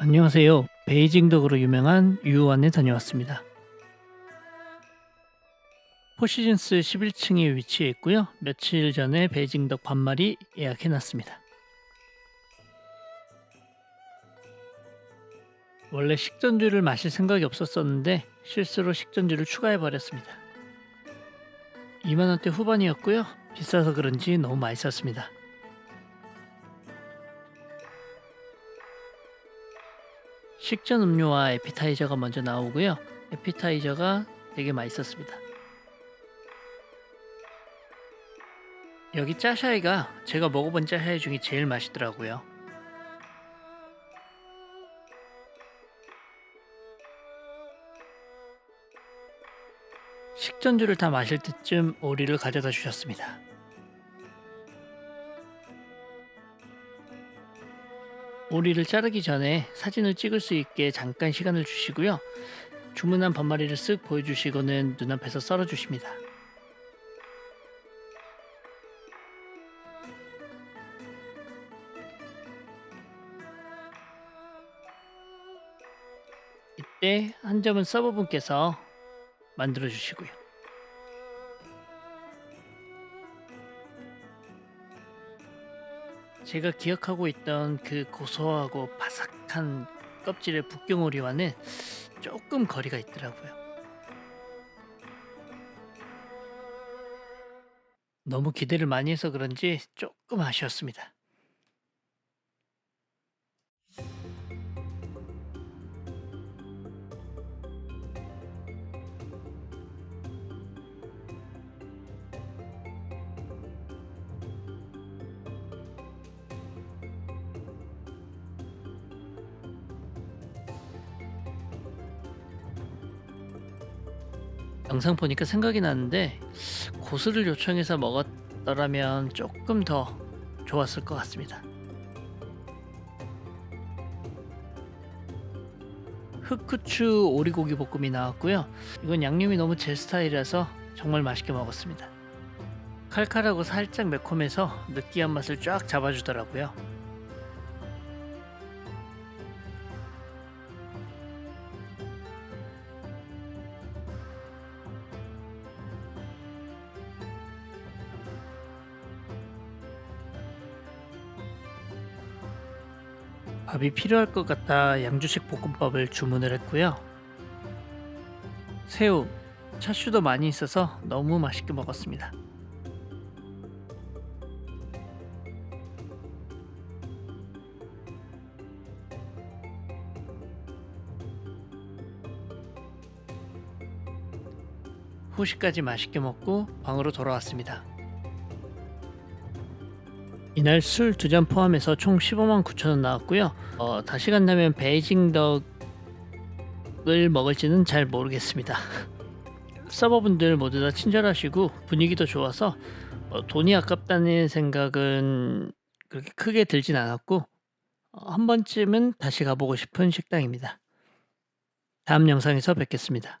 안녕하세요. 베이징 덕으로 유명한 유원에 다녀왔습니다. 포시즌스 11층에 위치해 있고요. 며칠 전에 베이징 덕 반마리 예약해 놨습니다. 원래 식전주를 마실 생각이 없었었는데 실수로 식전주를 추가해 버렸습니다. 2만 원대 후반이었고요. 비싸서 그런지 너무 맛있었습니다. 식전 음료와 에피타이저가 먼저 나오고요. 에피타이저가 되게 맛있었습니다. 여기 짜샤이가 제가 먹어본 짜샤이 중에 제일 맛있더라고요. 식전주를 다 마실 때쯤 오리를 가져다 주셨습니다. 오리를 자르기 전에 사진을 찍을 수 있게 잠깐 시간을 주시고요. 주문한 반마리를 쓱 보여주시고는 눈앞에서 썰어주십니다. 이때 한 점은 서버분께서 만들어 주시고요. 제가 기억하고 있던 그 고소하고 바삭한 껍질의 북경오리와는 조금 거리가 있더라고요. 너무 기대를 많이 해서 그런지 조금 아쉬웠습니다. 영상 보니까 생각이 나는데 고수를 요청해서 먹었더라면 조금 더 좋았을 것 같습니다. 흑후추 오리고기 볶음이 나왔고요. 이건 양념이 너무 제 스타일이라서 정말 맛있게 먹었습니다. 칼칼하고 살짝 매콤해서 느끼한 맛을 쫙 잡아주더라고요. 밥이 필요할 것 같아 양주식 볶음밥을 주문을 했고요. 새우, 차슈도 많이 있어서 너무 맛있게 먹었습니다. 후식까지 맛있게 먹고 방으로 돌아왔습니다. 이날 술 두 잔 포함해서 총 15만 9천 원 나왔고요. 어, 다시 간다면 베이징 덕을 먹을지는 잘 모르겠습니다. 서버분들 모두 다 친절하시고 분위기도 좋아서 어, 돈이 아깝다는 생각은 그렇게 크게 들진 않았고 어, 한 번쯤은 다시 가보고 싶은 식당입니다. 다음 영상에서 뵙겠습니다.